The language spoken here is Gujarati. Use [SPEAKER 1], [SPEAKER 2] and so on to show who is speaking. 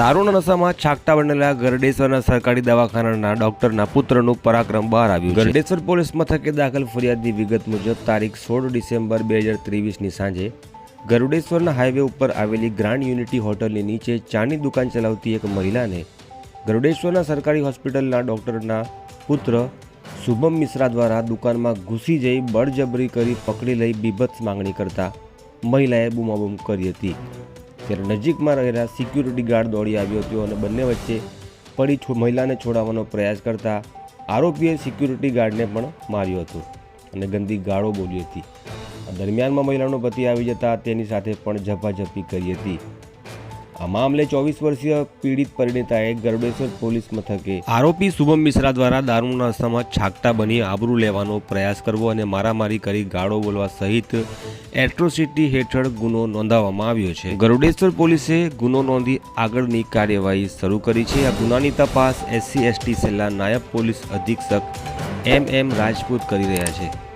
[SPEAKER 1] દારૂના નશામાં છાકટા બનેલા ગરડેશ્વરના સરકારી દવાખાનાના ડોક્ટરના પુત્રનું પરાક્રમ બહાર આવ્યું ગરડેશ્વર પોલીસ મથકે દાખલ ફરિયાદની વિગત મુજબ તારીખ સોળ ડિસેમ્બર બે હજાર ત્રેવીસની સાંજે ગરુડેશ્વરના હાઈવે ઉપર આવેલી ગ્રાન્ડ યુનિટી હોટલની નીચે ચાની દુકાન ચલાવતી એક મહિલાને ગરુડેશ્વરના સરકારી હોસ્પિટલના ડોક્ટરના પુત્ર શુભમ મિશ્રા દ્વારા દુકાનમાં ઘૂસી જઈ બળજબરી કરી પકડી લઈ બીભત્સ માંગણી કરતા મહિલાએ બૂમાબૂમ કરી હતી. ત્યારે નજીકમાં રહેલા સિક્યુરિટી ગાર્ડ દોડી આવ્યો હતો અને બંને વચ્ચે પડી મહિલાને છોડાવવાનો પ્રયાસ કરતા આરોપીએ સિક્યુરિટી ગાર્ડને પણ માર્યો હતો અને ગંદી ગાળો બોલી હતી. દરમિયાનમાં મહિલાનો પતિ આવી જતા તેની સાથે પણ ઝપાઝપી કરી હતી. આ મામલે ચોવીસ વર્ષીય પીડિત પરિણીતાએ ગરુડેશ્વર પોલીસ મથકે આરોપી શુભમ મિશ્રા દ્વારા દારૂના નશામાં છાકટા બની આબરૂ લેવાનો પ્રયાસ કરવો અને મારામારી કરી ગાળો બોલવા સહિત એટ્રોસિટી હેઠળ ગુનો નોંધાવવામાં આવ્યો છે. ગરુડેશ્વર પોલીસે ગુનો નોંધી આગળની કાર્યવાહી શરૂ કરી છે. આ ગુનાની તપાસ એસસી, એસટી સેલના નાયબ પોલીસ અધિક્ષક એમ એમ રાજપૂત કરી રહ્યા છે.